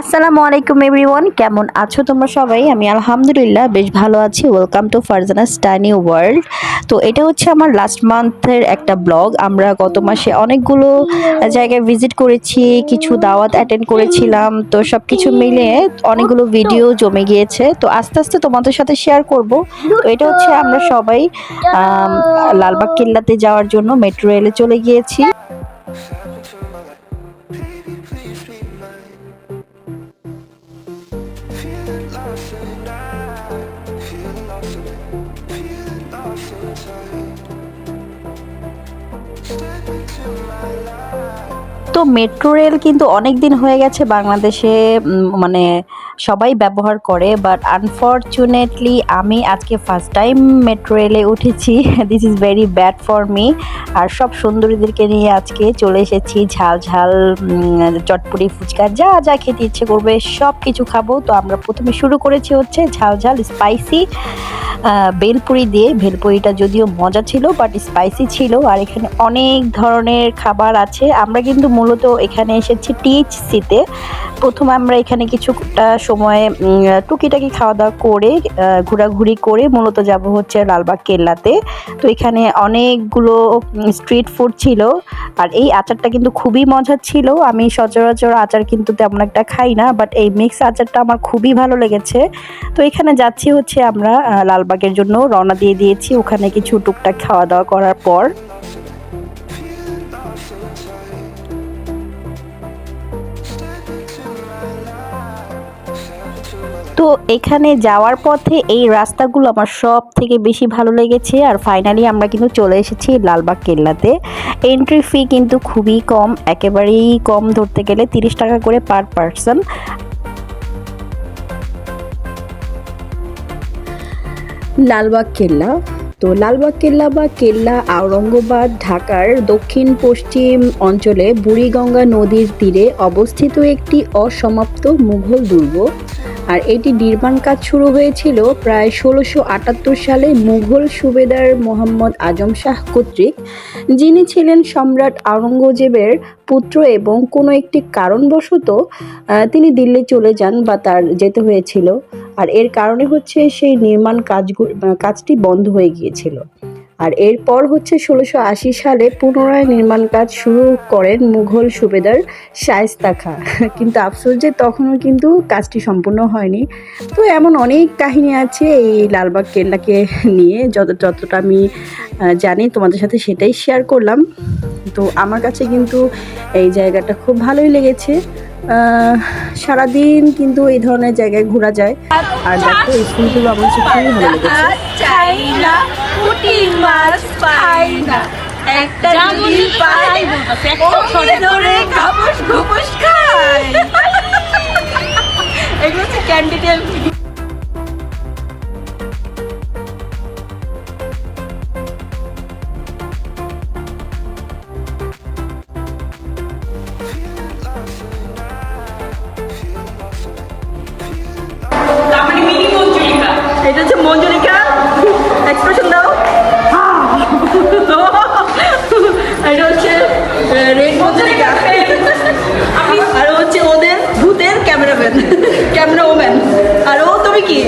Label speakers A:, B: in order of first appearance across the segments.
A: আসসালামু আলাইকুম এভরিওয়ান, কেমন আছো তোমরা সবাই? আমি আলহামদুলিল্লাহ বেশ ভালো আছি। ওয়েলকাম টু ফারজানা স্টানি ওয়ার্ল্ড তো এটা হচ্ছে আমার লাস্ট মান্থের একটা ব্লগ আমরা গত মাসে অনেকগুলো জায়গায় ভিজিট করেছি, কিছু দাওয়াত অ্যাটেন্ড করেছিলাম। তো সব কিছু মিলে অনেকগুলো ভিডিও জমে গিয়েছে। তো আস্তে আস্তে তোমাদের সাথে শেয়ার করব। তো এটা হচ্ছে আমরা সবাই লালবাগ কিল্লাতে যাওয়ার জন্য মেট্রো রেলে চলে গিয়েছি। তো মেট্রো রেল কিন্তু অনেক দিন হয়ে গেছে বাংলাদেশে মানে সবাই ব্যবহার করে বাট আনফর্চুনেটলি আমি আজকে ফার্স্ট টাইম মেট্রো রেলে উঠেছি। This is very bad for me আর সব সুন্দরীদেরকে নিয়ে আজকে চলে এসেছি, ঝাল ঝাল চটপুরি ফুচকা, যা যা খেতে ইচ্ছে করবে সব কিছু খাব। তো আমরা প্রথমে শুরু করেছি হচ্ছে ঝাল ঝাল স্পাইসি বেলপুরি দিয়ে ভেলপুরিটা যদিও মজা ছিল বাট স্পাইসি ছিল। আর এখানে অনেক ধরনের খাবার আছে। আমরা কিন্তু মূলত এখানে এসেছি টিএইচসিতে। প্রথম আমরা এখানে কিছুটা সময়ে টুকিটাকি খাওয়া দাওয়া করে ঘোরাঘুরি করে মূলত যাব হচ্ছে লালবাগ কেল্লাতে। তো এখানে অনেকগুলো স্ট্রিট ফুড ছিল। আর এই আচারটা কিন্তু খুবই মজার ছিল। আমি সচরাচর আচার কিন্তু তেমন একটা খাই না বাট এই মিক্স আচারটা আমার খুবই ভালো লেগেছে। তো এখানে যাচ্ছি হচ্ছে আমরা আহ, লালবাগের জন্য রওনা দিয়ে দিয়েছি। ওখানে কিছু টুকটাক খাওয়া দাওয়া করার পর। তো এখানে যাওয়ার পথে এই রাস্তাগুলো আমার সব থেকে বেশি ভালো লেগেছে। আর ফাইনালি আমরা কিন্তু চলে এসেছি লালবাগ কেল্লাতে। এন্ট্রি ফি কিন্তু খুবই কম। একেবারেই কম ধরতে গেলে তিরিশ টাকা করে পার পারসন লালবাগ কেল্লা। তো লালবাগ কেল্লা বা কেল্লা আওরঙ্গাবাদ ঢাকার দক্ষিণ পশ্চিম অঞ্চলে বুড়িগঙ্গা নদীর তীরে অবস্থিত একটি অসমাপ্ত মুঘল দুর্গ। আর এটি নির্মাণ কাজ শুরু হয়েছিল প্রায় ষোলোশো আটাত্তর সালে মুঘল সুবেদার মোহাম্মদ আজম শাহ কর্তৃক, যিনি ছিলেন সম্রাট আওরঙ্গজেবের পুত্র এবং কোনো একটি কারণবশত তিনি দিল্লি চলে যান বা তার যেতে হয়েছিল। আর এর কারণে হচ্ছে সেই নির্মাণ কাজগুলো কাজটি বন্ধ হয়ে গিয়েছিল। আর এরপর হচ্ছে ষোলোশো আশি সালে পুনরায় নির্মাণ কাজ শুরু করেন মুঘল সুবেদার শায়েস্তা খাঁ। কিন্তু আফসোস যে তখনও কিন্তু কাজটি সম্পূর্ণ হয়নি। তো এমন অনেক কাহিনী আছে এই লালবাগ কেল্লাকে নিয়ে, যত, যতটা আমি জানি তোমাদের সাথে সেটাই শেয়ার করলাম। তো আমার কাছে কিন্তু এই জায়গাটা খুব ভালোই লেগেছে। সারাদিন কিন্তু এই ধরনের জায়গায় ঘোরা যায়। আর দেখো এই ফুলগুলো আমার কাছে খুবই ভালো লেগেছে।
B: একটা যদি পাই ওকে ধরে খাবুস ঘুপুস খাই এগুলো হচ্ছে ক্যান্ডিডেল। মঞ্জুরিকা এক্সপ্রেশন দাও। এটা হচ্ছে রেড মঞ্জুরিকা। আমি আর হচ্ছে ওদের ভূতের ক্যামেরাম্যান ক্যামেরা ওম্যান আর ও, তুমি কি?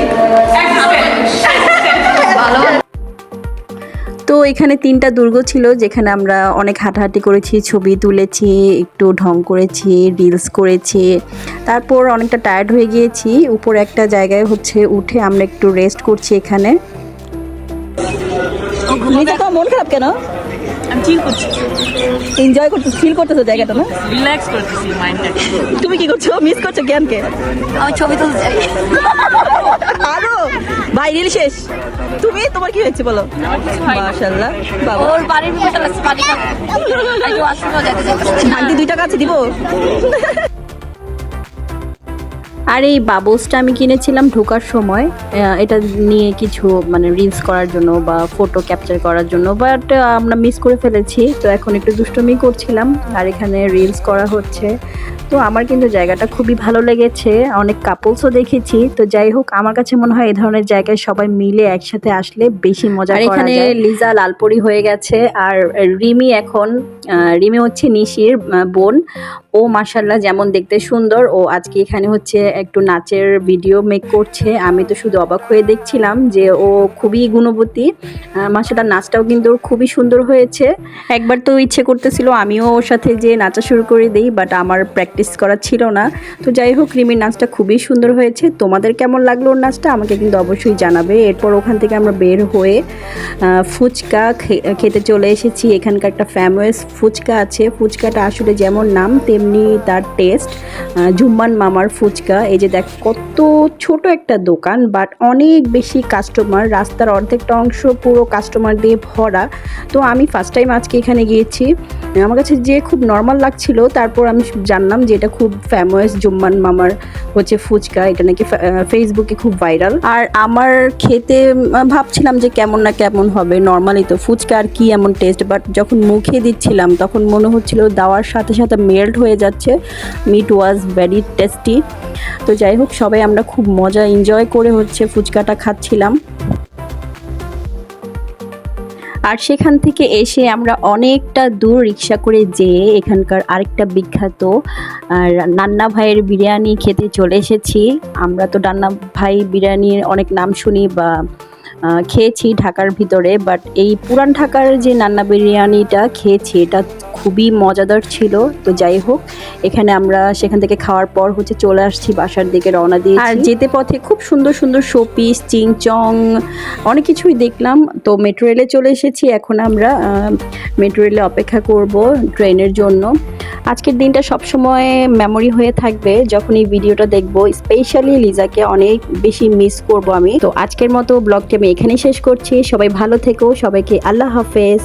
A: তো এখানে তিনটা দুর্গ ছিল, যেখানে আমরা অনেক হাঁটাহাঁটি করেছি, ছবি তুলেছি, একটু ঢং করেছি রিলস করেছি। তারপর অনেকটা টায়ার্ড হয়ে গিয়েছি। উপর একটা জায়গায় হচ্ছে উঠে আমরা একটু রেস্ট করছি এখানে। নিজে তো মন খারাপ কেন?
B: আমি চিল করছি।
A: এনজয় করতে ফিল করতেছো জায়গাটা না?
B: রিল্যাক্স করতেছি মাইন্ডটাকে
A: তুমি কি করছ? মিস করছ জ্ঞানকে?
B: আমি ছবি তুলতে চাই।
A: আরও? ভাই রিল শেষ। তুমি? তোমার কি হয়েছে বলো? মাশাআল্লাহ বাবা।
B: ওর বাড়ির লাগছে পানি
A: আন্টি দুই টাকা আছে দিব? আর এই বাবলসটা আমি কিনেছিলাম ঢোকার সময় এটা নিয়ে কিছু মানে রিলস করার জন্য বা ফটো ক্যাপচার করার জন্য বাট আমরা মিস করে ফেলেছি তো এখন একটু দুষ্টমি করছিলাম আর এখানে রিলস করা হচ্ছে। তো আমার কিন্তু জায়গাটা খুবই ভালো লেগেছে অনেক কাপলসও দেখেছি তো যাই হোক আমার কাছে মনে হয় এই ধরনের জায়গায় সবাই মিলে একসাথে আসলে বেশি মজা
B: আর এখানে
A: লিজা লালপরি হয়ে গেছে আর রিমি এখন রিমি হচ্ছে নিশির বোন। ও মাসাল্লাহ যেমন দেখতে সুন্দর। ও আজকে এখানে হচ্ছে একটু নাচের ভিডিও মেক করছে। আমি তো শুধু অবাক হয়ে দেখছিলাম যে ও খুবই গুণবতী। মাসাল্লাহ নাচটাও কিন্তু ওর খুবই সুন্দর হয়েছে। একবার তো ইচ্ছে করতেছিল আমিও ওর সাথে যে নাচা শুরু করে দিই বাট আমার প্র্যাকটিস করা ছিল না। তো যাই হোক, রিমির নাচটা খুবই সুন্দর হয়েছে। তোমাদের কেমন লাগল ওর নাচটা? আমাকে কিন্তু অবশ্যই জানাবে। এরপর ওখান থেকে আমরা বের হয়ে ফুচকা খেতে চলে এসেছি। এখানকার একটা ফেমাস ফুচকা আছে। ফুচকাটা আসলে যেমন নাম, তেমনি তার টেস্ট ঝুম্মান মামার ফুচকা। এই যে দেখ, কত ছোট একটা দোকান বাট অনেক বেশি কাস্টমার রাস্তার অর্ধেকটা অংশ পুরো কাস্টমার দিয়ে ভরা। তো আমি ফার্স্ট টাইম আজকে এখানে গিয়েছি। আমার কাছে যে খুব নর্মাল লাগছিল, তারপর আমি জানলাম যে এটা খুব ফেমাস জুম্মান মামার হচ্ছে ফুচকা, এটা নাকি ফেসবুকে খুব ভাইরাল আর আমার খেতে ভাবছিলাম যে কেমন না কেমন হবে নর্মালি তো ফুচকা আর কি এমন টেস্ট বাট যখন মুখে দিচ্ছিলাম, তখন মনে হচ্ছিল দেওয়ার সাথে সাথে মেল্ট হয়ে যাচ্ছে। মিট ওয়াজ ভেরি টেস্টি তো যাই হোক, সবাই আমরা খুব মজা এনজয় করে হচ্ছে ফুচকাটা খাচ্ছিলাম। আর সেখান থেকে এসে আমরা অনেকটা দূর রিক্সা করে যেয়ে এখানকার আরেকটা বিখ্যাত নান্না ভাইয়ের বিরিয়ানি খেতে চলে এসেছি। আমরা তো নান্না ভাই বিরিয়ানির অনেক নাম শুনি বা খেয়েছি ঢাকার ভিতরে বাট এই পুরান ঢাকার যে নান্না বিরিয়ানিটা খেয়েছি, এটা খুবই মজাদার ছিল। তো যাই হোক, এখানে আমরা সেখান থেকে খাওয়ার পর হচ্ছে চলে আসছি, বাসার দিকে রওনা দিয়ে আর যেতে পথে খুব সুন্দর সুন্দর শোপিস, চিংচং, অনেক কিছুই দেখলাম। তো মেট্রো রেলে চলে এসেছি, এখন আমরা মেট্রো রেলে অপেক্ষা করব ট্রেনের জন্য। আজকের দিনটা সবসময় মেমোরি হয়ে থাকবে। যখন এই ভিডিওটা দেখব স্পেশালি লিজাকে অনেক বেশি মিস করব আমি। তো আজকের মতো ব্লগটি আমি এখানেই শেষ করছি। সবাই ভালো থেকো, সবাইকে আল্লাহ হাফেজ।